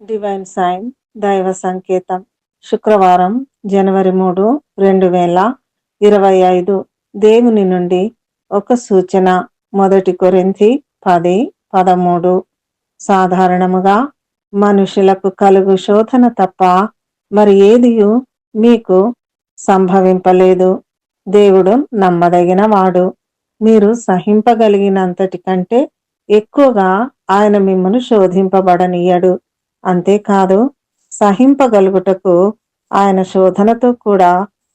Divine sign దైవ సంకేతం. శుక్రవారం జనవరి మూడు రెండు వేల ఇరవై ఐదు. దేవుని నుండి ఒక సూచన. మొదటి కొరింది పది పదమూడు. సాధారణముగా మనుషులకు కలుగు శోధన తప్ప మరి ఏదియు మీకు సంభవింపలేదు. దేవుడు నమ్మదగిన వాడు. మీరు సహింపగలిగినంతటి కంటే ఎక్కువగా ఆయన మిమ్మను శోధింపబడనీయడు. అంతేకాదు సహింపగలుగుటకు ఆయన శోధనతో కూడా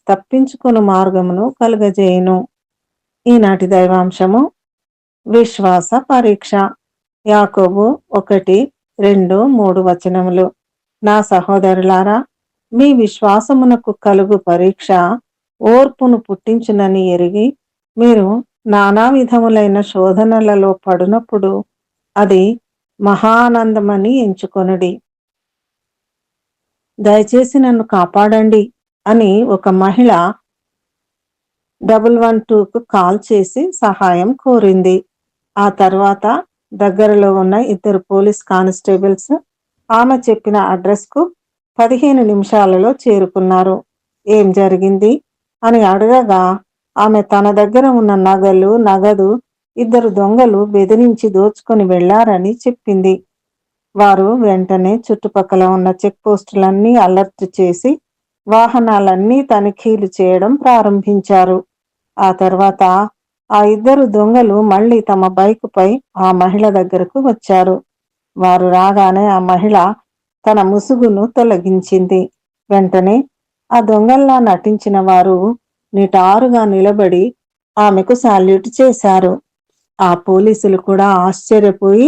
తప్పించుకుని మార్గమును కలుగజేయును. ఈనాటి దైవాంశము విశ్వాస పరీక్ష. యాకోబు ఒకటి రెండు మూడు వచనములు. నా సహోదరులారా మీ విశ్వాసమునకు కలుగు పరీక్ష ఓర్పును పుట్టించునని ఎరిగి మీరు నానా విధములైన శోధనలలో పడినప్పుడు అది మహానందమని ఎంచుకొనుడి. దయచేసి నన్ను కాపాడండి అని ఒక మహిళ డబుల్ వన్ టూకు కాల్ చేసి సహాయం కోరింది. ఆ తర్వాత దగ్గరలో ఉన్న ఇద్దరు పోలీస్ కానిస్టేబుల్స్ ఆమె చెప్పిన అడ్రస్కు పదిహేను నిమిషాలలో చేరుకున్నారు. ఏం జరిగింది? అని అడగగా ఆమె తన దగ్గర ఉన్న నగలు నగదు ఇద్దరు దొంగలు బెదిరించి దోచుకొని వెళ్ళారని చెప్పింది. వారు వెంటనే చుట్టుపక్కల ఉన్న చెక్ పోస్టులన్నీ అలర్ట్ చేసి వాహనాలన్నీ తనిఖీలు చేయడం ప్రారంభించారు. ఆ తర్వాత ఆ ఇద్దరు దొంగలు మళ్ళీ తమ బైకుపై ఆ మహిళ దగ్గరకు వచ్చారు. వారు రాగానే ఆ మహిళ తన ముసుగును తొలగించింది. వెంటనే ఆ దొంగల్లా నటించిన వారు నిటారుగా నిలబడి ఆమెకు సాల్యూట్ చేశారు. ఆ పోలీసులు కూడా ఆశ్చర్యపోయి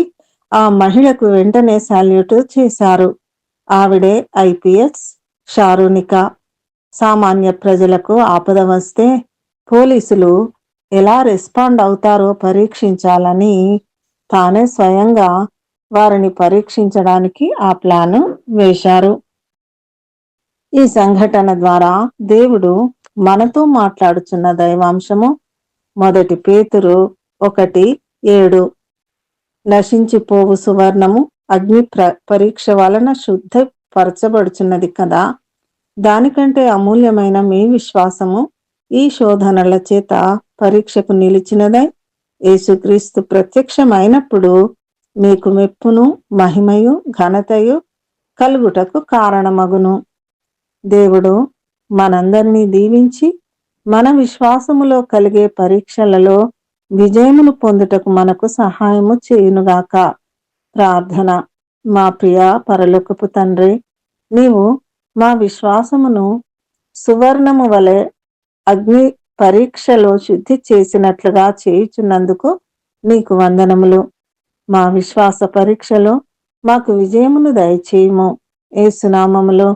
ఆ మహిళకు వెంటనే సాల్యూట్ చేశారు. ఆవిడే ఐపీఎస్ షారూనిక. సామాన్య ప్రజలకు ఆపద వస్తే పోలీసులు ఎలా రెస్పాండ్ అవుతారో పరీక్షించాలని తానే స్వయంగా వారిని పరీక్షించడానికి ఆ ప్లాను వేశారు. ఈ సంఘటన ద్వారా దేవుడు మనతో మాట్లాడుచున్న దైవాంశము. మొదటి పేతురు ఒకటి ఏడు. నశించిపోవు సువర్ణము అగ్ని ప్ర పరీక్ష వలన శుద్ధపరచబడుచున్నది కదా. దానికంటే అమూల్యమైన మీ విశ్వాసము ఈ శోధనల చేత పరీక్షకు నిలిచినదై యేసుక్రీస్తు ప్రత్యక్షమైనప్పుడు మీకు మెప్పును మహిమయు ఘనతయు కలుగుటకు కారణమగును. దేవుడు మనందరినీ దీవించి మన విశ్వాసములో కలిగే పరీక్షలలో విజయమును పొందుటకు మనకు సహాయము చేయునుగాక. ప్రార్థన. మా ప్రియ పరలోకపు తండ్రి నీవు మా విశ్వాసమును సువర్ణము వలె అగ్ని పరీక్షలో శుద్ధి చేసినట్లుగా చేయుచున్నందుకు నీకు వందనములు. మా విశ్వాస పరీక్షలో మాకు విజయమును దయచేయము. ఏసునామములో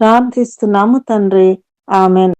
ప్రార్థిస్తున్నాము తండ్రి. ఆమెన్.